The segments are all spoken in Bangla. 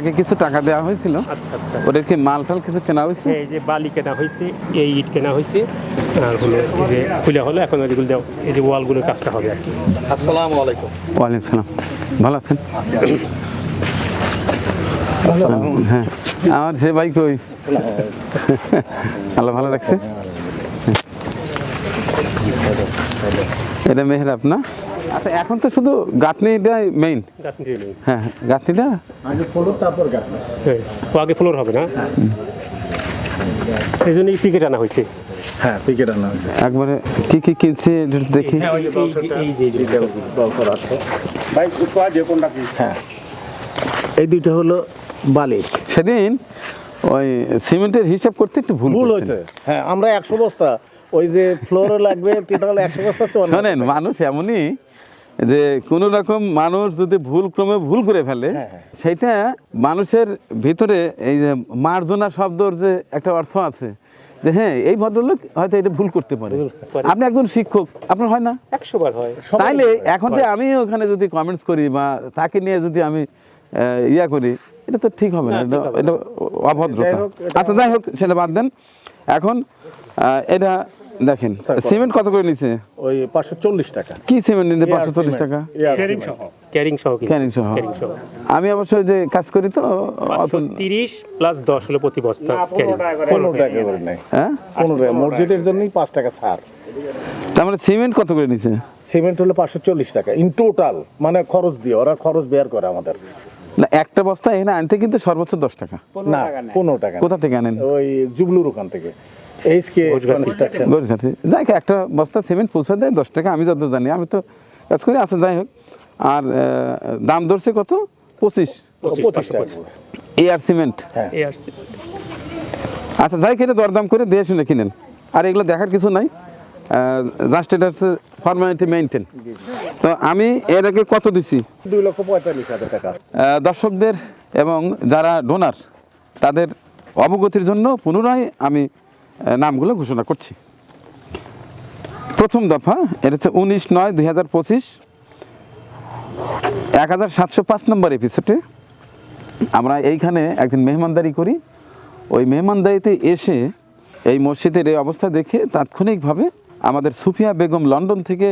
আগে কিছু টাকা দেওয়া হয়েছিল। আচ্ছা আচ্ছা। ওদের কি মাল টাল কিছু কেনা হয়েছে? এই যে বালি কেনা হয়েছে এই ইট কেনা হয়েছে আর হলো এই যে খুলে হলো এখন ওইগুলো দেও এই যে ওয়ালগুলোর কাজটা হবে আর কি। আসসালামু আলাইকুম। ওয়ালাইকুম সালাম। ভালো আছেন? হ্যাঁ। আমার সে ভাই কই? আল্লাহ ভালো রাখছে। এটা মেহরাব না? আচ্ছা এখন তো শুধু গাঁথনিটাই মেইন গাঁথনি। হ্যাঁ গাঁথনিটা? হ্যাঁ, ও আগে ফ্লোর হবে না? এই জন্য টিকিট আনা হয়েছে। হ্যাঁ টিকিট আনা হয়েছে। একবারে কি কি কিনছে দেখি। এই যে- এই যে- এই যে বছর আছে। হ্যাঁ। এই দুইটা হলো বালি। সেদিন ওই সিমেন্টের হিসাব করতে একটু ভুল ভুল হয়েছে। হ্যাঁ আমরা একশো বস্তা। ওই যে ফ্লোরে লাগবে টোটাল একশো বস্তা শোনেন মানুষ এমনই যে কোন রকম মানুষ যদি ভুল ক্রমে ভুল করে ফেলে হ্যাঁ, হ্যাঁ। সেটা মানুষের ভিতরে এই যে মার্জনা শব্দর যে একটা অর্থ আছে যে হ্যাঁ এই ভদ্রলোক হয়তো এটা ভুল করতে পারে। আপনি একজন শিক্ষক আপনার হয় না? একশো বার হয়। তাইলে এখন যে আমি ওখানে যদি কমেন্টস করি বা তাকে নিয়ে যদি আমি ইয়া করি এটা তো ঠিক হবে না এটা অভদ্রতা। আচ্ছা যাই হোক সেটা বাদ দেন। এখন এটা দেখেন সিমেন্ট কত করে নিছে? ওই পাঁচশো চল্লিশ টাকা। কি সিমেন্ট নিতে Air পাঁচশো চল্লিশ cement, টাকা? ক্যারিং সহ ক্যারিং সহ। ক্যারিং সহ। আমি অবশ্য যে কাজ করি তো অত তিরিশ প্লাস দশ হলো প্রতি বস্তা ক্যারিং পনেরো টাকা করে নেয় হ্যাঁ? পনেরো টাকা মসজিদের জন্যই পাঁচ টাকা ছাড়। তার মানে সিমেন্ট কত করে নিছে? সিমেন্ট হলো পাঁচশো চল্লিশ টাকা ইন টোটাল মানে খরচ দিয়ে ওরা খরচ বের করে আমাদের। না একটা বস্তা এখানে আনতে কিন্তু সর্বোচ্চ দশ টাকা। না পনেরো টাকা কোথা থেকে আনেন? ওই জুবলুর ওখান থেকে। এইচ কে কনস্ট্রাকশন গোছঘাটে যাই একটা বস্তা সিমেন্ট পৌঁছে দেয় দশ টাকা আমি যত জানি আমি তো কাজ করি আচ্ছা যাই হোক। আর দাম ধরছে কত? পঁচিশ। পঁচিশ টাকা। এয়ার সিমেন্ট হ্যাঁ। আচ্ছা যাই কিনে দরদাম করে দিয়ে শুনে কিনেন। আর এগুলো দেখার কিছু নাই। জাস্ট এটা হচ্ছে ফর্মালিটি মেনটেন তো আমি এর আগে কত দিছি? দুই লক্ষ পঁয়তাল্লিশ হাজার টাকা। দর্শকদের এবং যারা ডোনার তাদের অবগতির জন্য পুনরায় আমি নামগুলো ঘোষণা করছি। প্রথম দফা, এটা হচ্ছে উনিশ নয় দুই হাজার পঁচিশ, এক হাজার সাতশো পাঁচ নম্বর এপিসোডে আমরা এইখানে একদিন মেহমানদারি করি। ওই মেহমানদারিতে এসে এই মসজিদের এই অবস্থা দেখে তাৎক্ষণিকভাবে আমাদের সুফিয়া বেগম লন্ডন থেকে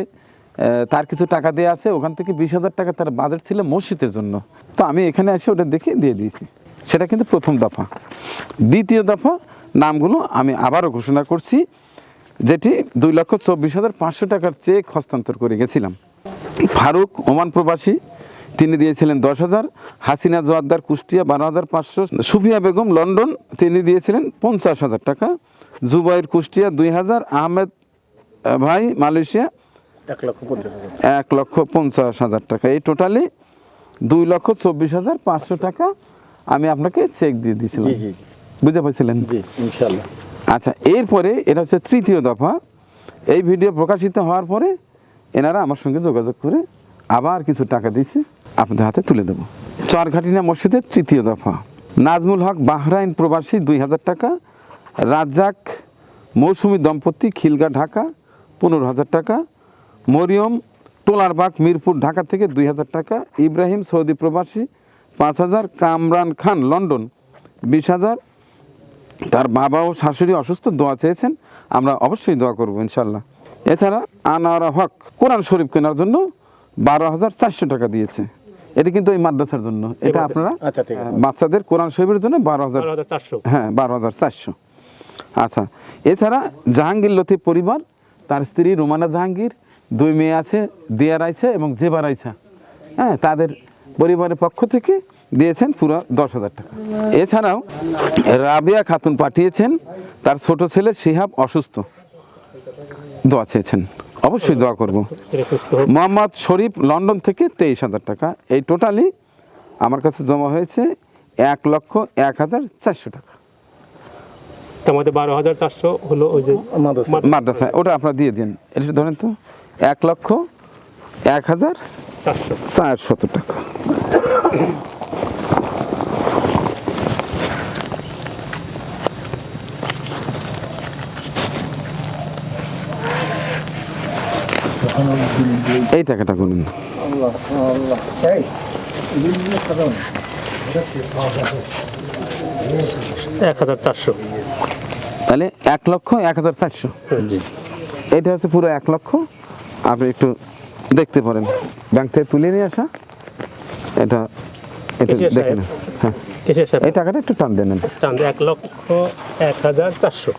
তার কিছু টাকা দেওয়া আছে। ওখান থেকে বিশ হাজার টাকা তার বাজেট ছিল মসজিদের জন্য। তো আমি এখানে এসে ওটা দেখে দিয়ে দিয়েছি। সেটা কিন্তু প্রথম দফা। দ্বিতীয় দফা নামগুলো আমি আবারও ঘোষণা করছি যেটি দুই লক্ষ চব্বিশ হাজার পাঁচশো টাকার চেক হস্তান্তর করে গেছিলাম। ফারুক ওমান প্রবাসী তিনি দিয়েছিলেন দশ হাজার। হাসিনা জোয়াদ্দার কুষ্টিয়া বারো হাজার পাঁচশো। সুফিয়া বেগম লন্ডন তিনি দিয়েছিলেন পঞ্চাশ হাজার টাকা। জুবাইর কুষ্টিয়া দুই হাজার। আহমেদ ভাই মালয়েশিয়া এক লক্ষ পঞ্চাশ হাজার টাকা। এই টোটালি দুই লক্ষ চব্বিশ হাজার পাঁচশো টাকা আমি আপনাকে চেক দিয়ে দিয়েছিলাম। বুঝতে পারছিলেন? জি ইনশাল্লাহ আচ্ছা এরপরে এটা হচ্ছে তৃতীয় দফা। এই ভিডিও প্রকাশিত হওয়ার পরে এনারা আমার সঙ্গে যোগাযোগ করে আবার কিছু টাকা দিয়েছে আপনাদের হাতে তুলে দেবো। চরঘাটিনা মসজিদের তৃতীয় দফা। নাজমুল হক বাহরাইন প্রবাসী দুই হাজার টাকা রাজ্জাক মৌসুমী দম্পতি খিলগা ঢাকা পনেরো হাজার টাকা মরিয়ম টোলারবাগ মিরপুর ঢাকা থেকে দুই হাজার টাকা ইব্রাহিম সৌদি প্রবাসী পাঁচ হাজার কামরান খান লন্ডন বিশ হাজার তার বাবা ও শাশুড়ি অসুস্থ দোয়া চেয়েছেন আমরা অবশ্যই দোয়া করব ইনশাল্লাহ এছাড়া আনোয়ারা হক কোরআন শরীফ কেনার জন্য বারো হাজার চারশো টাকা দিয়েছে। এটা কিন্তু এই মাদ্রাসার জন্য। এটা আপনারা আচ্ছা, ঠিক আছে। আহ, বাচ্চাদের কোরআন শরীফের জন্য বারো হাজার হ্যাঁ বারো হাজার চারশো। আচ্ছা এছাড়া জাহাঙ্গীর লতিফ পরিবার তার স্ত্রী রুমানা জাহাঙ্গীর দুই মেয়ে আছে দিয়ার আইসা এবং জেবার আইসা হ্যাঁ তাদের পরিবারের পক্ষ থেকে দিয়েছেন পুরো দশ হাজার টাকা। এছাড়াও রাবিয়া খাতুন পাঠিয়েছেন তার ছোট ছেলে শিহাব অসুস্থ। দোয়া চেয়েছেন। অবশ্যই দোয়া করব। মোহাম্মদ শরীফ লন্ডন থেকে তেইশ হাজার টাকা। এই টোটালি আমার কাছে জমা হয়েছে এক লক্ষ এক হাজার চারশো টাকা। তার বারো হাজার চারশো হলো ওই যে মাদ্রাসা। মাদ্রাসা। মাদ্রাসায় ওটা আপনারা দিয়ে দিন। এটা ধরেন তো এক লক্ষ এক হাজার চারশো। চারশত টাকা। এই টাকাটা গুনুন। এক হাজার চারশো। তাহলে এক লক্ষ এক হাজার চারশো। এটা হচ্ছে পুরো এক লক্ষ। আপনি একটু দেখতে পারেন। ব্যাংক থেকে তুলে নিয়ে আসা। এটা এটা এসে দেখে নেন। হ্যাঁ। এই টাকাটা একটু টান দেন। টান এক লক্ষ এক হাজার চারশো।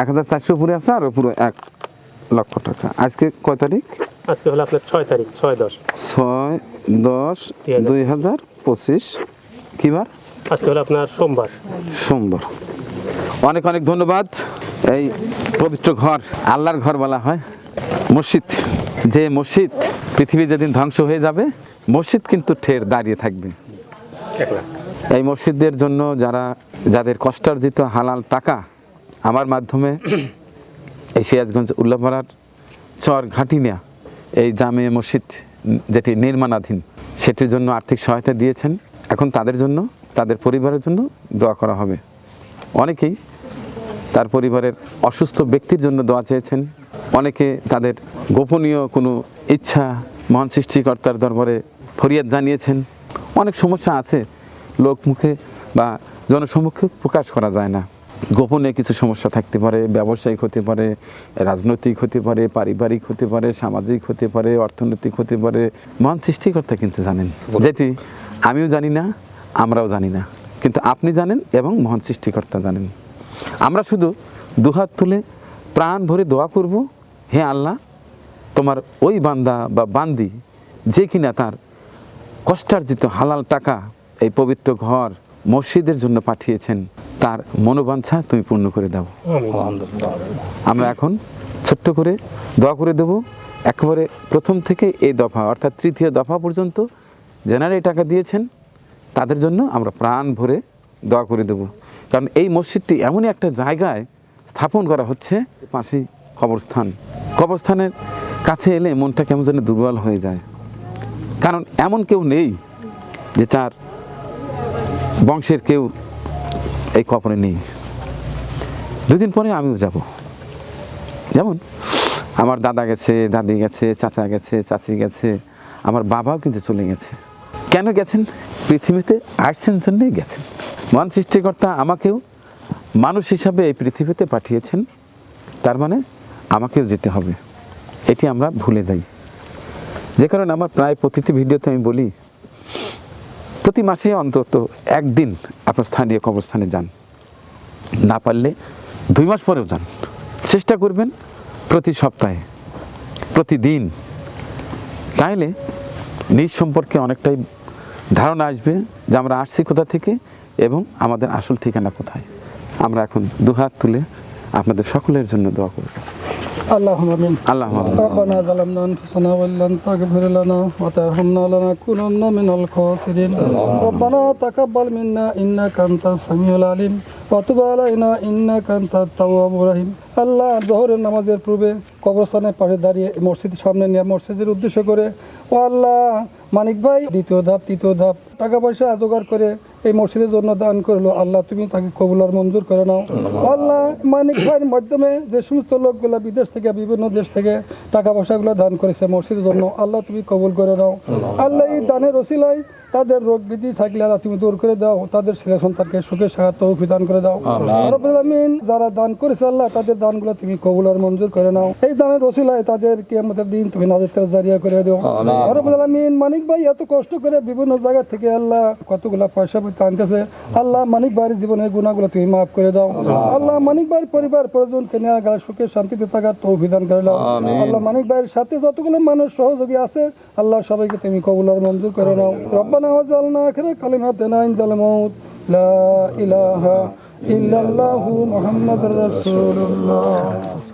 এক হাজার চারশো উপরে আছে আর পুরো এক লক্ষ টাকা। আজকে কয় তারিখ? আজকে হলো আপনার ছয় তারিখ ছয় দশ। ছয় দশ দুই হাজার। পঁচিশ। কি বার? আজকে হলো আপনার সোমবার। সোমবার। অনেক অনেক ধন্যবাদ। এই পবিত্র ঘর আল্লাহর ঘর বলা হয়। মসজিদ যে মসজিদ পৃথিবী যেদিন ধ্বংস হয়ে যাবে মসজিদ কিন্তু ঠের দাঁড়িয়ে থাকবে। এই মসজিদদের জন্য যারা যাদের কষ্টার্জিত হালাল টাকা আমার মাধ্যমে এই সিরাজগঞ্জ উল্লাপাড়ার চর ঘাটিনিয়া এই জামে মসজিদ যেটি নির্মাণাধীন, সেটির জন্য আর্থিক সহায়তা দিয়েছেন। এখন তাদের জন্য, তাদের পরিবারের জন্য দোয়া করা হবে। অনেকেই তার পরিবারের অসুস্থ ব্যক্তির জন্য দোয়া চেয়েছেন। অনেকে তাদের গোপনীয় কোনো ইচ্ছা, মহান সৃষ্টিকর্তার দরবারে ফরিয়াদ জানিয়েছেন। অনেক সমস্যা আছে লোক মুখে বা জনসম্মুখে প্রকাশ করা যায় না। গোপনে কিছু সমস্যা থাকতে পারে ব্যবসায়িক হতে পারে রাজনৈতিক হতে পারে পারিবারিক হতে পারে সামাজিক হতে পারে অর্থনৈতিক হতে পারে মহান সৃষ্টিকর্তা কিন্তু জানেন। যেটি আমিও জানি না আমরাও জানি না। কিন্তু আপনি জানেন এবং মহান সৃষ্টিকর্তা জানেন। আমরা শুধু দুহাত তুলে প্রাণ ভরে দোয়া করব হে আল্লাহ তোমার ওই বান্দা বা বান্দি যে কিনা তার কষ্টার্জিত হালাল টাকা এই পবিত্র ঘর মসজিদের জন্য পাঠিয়েছেন তার মনোবাঞ্ছা তুমি পূর্ণ করে দাও। আমরা এখন ছোট্ট করে দোয়া করে দেব। একেবারে প্রথম থেকে এই দফা অর্থাৎ তৃতীয় দফা পর্যন্ত যেনারা এই টাকা দিয়েছেন তাদের জন্য আমরা প্রাণ ভরে দোয়া করে দেব। কারণ এই মসজিদটি এমনই একটা জায়গায় স্থাপন করা হচ্ছে পাশেই কবরস্থান। কবরস্থানের কাছে এলে মনটা কেমন যেন দুর্বল হয়ে যায়। কারণ এমন কেউ নেই যে তার বংশের কেউ এই কবরে নেই। দুদিন পরে আমিও যাব। যেমন, আমার দাদা গেছে, দাদি গেছে, চাচা গেছে, চাচি গেছে, আমার বাবাও কিন্তু চলে গেছে। কেন গেছেন? পৃথিবীতে আসছেন জন্যই গেছেন। মহান সৃষ্টিকর্তা আমাকেও মানুষ হিসাবে এই পৃথিবীতে পাঠিয়েছেন। তার মানে আমাকেও যেতে হবে। এটি আমরা ভুলে যাই। যে কারণে আমার প্রায় প্রতিটি ভিডিওতে আমি বলি প্রতি মাসে অন্তত একদিন আপনার স্থানীয় কবরস্থানে যান। না পারলে দুই মাস পরেও যান। চেষ্টা করবেন প্রতি সপ্তাহে, প্রতিদিন। তাইলে নিজ সম্পর্কে অনেকটাই ধারণা আসবে যে আমরা আসছি কোথা থেকে এবং আমাদের আসল ঠিকানা কোথায়। আমরা এখন দুহাত তুলে আপনাদের সকলের জন্য দোয়া করব। اللهم امين اللهم امين ربنا ظلمنا انفسنا وان لم تغفر لنا وترحمنا لنكونن من الخاسرين ربنا تقبل منا انك انت السميع العليم আল্লাহ জহরের নামাজের পূর্বে কবরস্থানের পাশে দাঁড়িয়ে মসজিদের সামনে নিয়ে মসজিদের উদ্দেশ্য করে ও আল্লাহ মানিক ভাই দ্বিতীয় ধাপ তৃতীয় ধাপ টাকা পয়সা জোগাড় করে এই মসজিদের জন্য দান করল। আল্লাহ তুমি তাকে কবুলার মঞ্জুর করে নাও। আল্লাহ মানিক ভাইয়ের মাধ্যমে যে সমস্ত লোকগুলো বিদেশ থেকে বিভিন্ন দেশ থেকে টাকা পয়সাগুলো দান করেছে মসজিদের জন্য আল্লাহ তুমি কবুল করে নাও। আল্লাহ এই দানের রসিলায় তাদের রোগ বিধি থাকলে আল্লাহ তুমি দূর করে দাও তাদের ছেলে সন্তানকে সুখে সাহায্য তৌফিক দান করে দাও। আমিন যারা দান করেছে আল্লাহ তাদের দানগুলো তুমি কবুল আর মঞ্জুর করে নাও। এই দানের ওসিলায় তাদের কিয়ামতের দিন তুমি নাজের জারিয়া করে দিও। রব্বুল আমিন মানিক ভাই এত কষ্ট করে বিভিন্ন জায়গা থেকে আল্লাহ কতগুলা পয়সা পয়সা আনতেছে। আল্লাহ মানিক ভাইয়ের জীবনের গুণাগুলো তুমি মাফ করে দাও। আল্লাহ। মানিক ভাইয়ের পরিবার পরিজনকে নিয়ে গেলে সুখে শান্তিতে থাকার তৌফিক দান করে দাও। আল্লাহ মানিক ভাইয়ের সাথে যতগুলো মানুষ সহযোগী আছে আল্লাহ সবাইকে তুমি কবুল আর মঞ্জুর করে নাও। ইলাহা ইল্লাল্লাহু মুহাম্মাদুর রাসূলুল্লাহ।